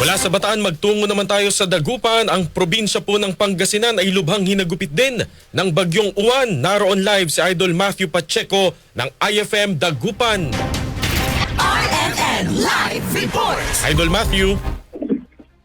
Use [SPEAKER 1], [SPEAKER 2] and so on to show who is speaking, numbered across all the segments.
[SPEAKER 1] Mula sa Bataan, magtungo naman tayo sa Dagupan. Ang probinsya po ng Pangasinan ay lubhang hinagupit din ng bagyong uwan. Naroon live si Idol Matthew Pacheco ng IFM Dagupan.
[SPEAKER 2] RMN Live Reports.
[SPEAKER 1] Idol Matthew,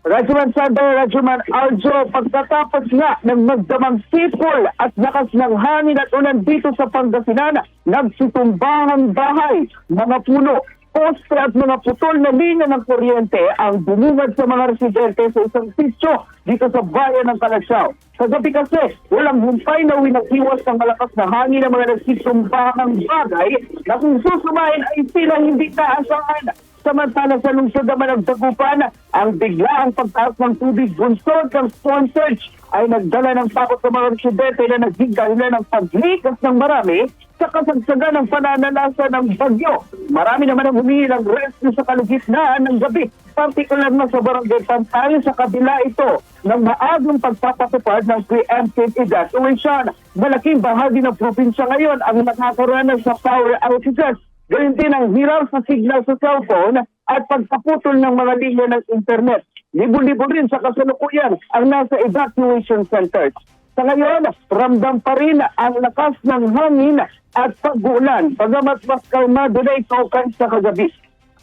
[SPEAKER 3] Rajuman Sander, Rajuman Aljo, pagkatapos nga ng magdamang sipol at lakas ng hangin at ulan dito sa Pangasinan, nagsitumbang bahay, mga puno, poste at mga putol na linya ng kuryente ang bumungad sa mga residente sa isang sityo dito sa bayan ng Calasiao. Sa gabi kasi, walang humpay na winaghiwas ng malakas na hangin ng mga nagsitumbang bagay na kung susumahin ay sila hindi kaasahan. Samantala sa lungsod naman ng Dagupan, ang biglaang pagtaas ng tubig bunsod ng storm surge ay nagdala ng takot sa mga residente na naghigahilan ng paglikas ng marami sa kasagsagan ng pananalasa ng bagyo. Marami naman ang humingi ng rescue sa kalagitnaan ng gabi, partikular na sa barangay Pantay sa kabila ito ng maagang pagpapatupad ng preemptive evacuation. Malaking bahagi ng probinsya ngayon ang nakakaranas sa power outages Gayun din ang hirar sa signal sa cellphone at pagpaputol ng mga linya ng internet. Libo-libo rin sa kasalukuyan ang nasa evacuation centers. Sa ngayon, ramdam pa rin ang lakas ng hangin at pag-ulan, bagamat mas kalmado na ito sa kagabi.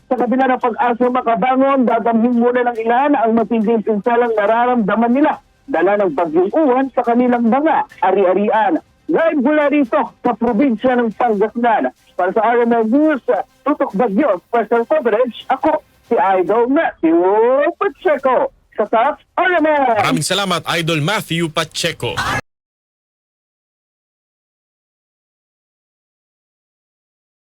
[SPEAKER 3] Sa kabila ng pag-asa makabangon, dadamhin muna ng ilan ang matinding pinsalang nararamdaman nila. Dala ng bagyong uwan sa kanilang mga ari-arian. Live mula rito sa probinsya ng Pangasinan. Para sa RML News, Tutok Bagyo, Special Coverage, ako si Idol Matthew Pacheco. Sa top,
[SPEAKER 1] maraming salamat Idol Matthew Pacheco.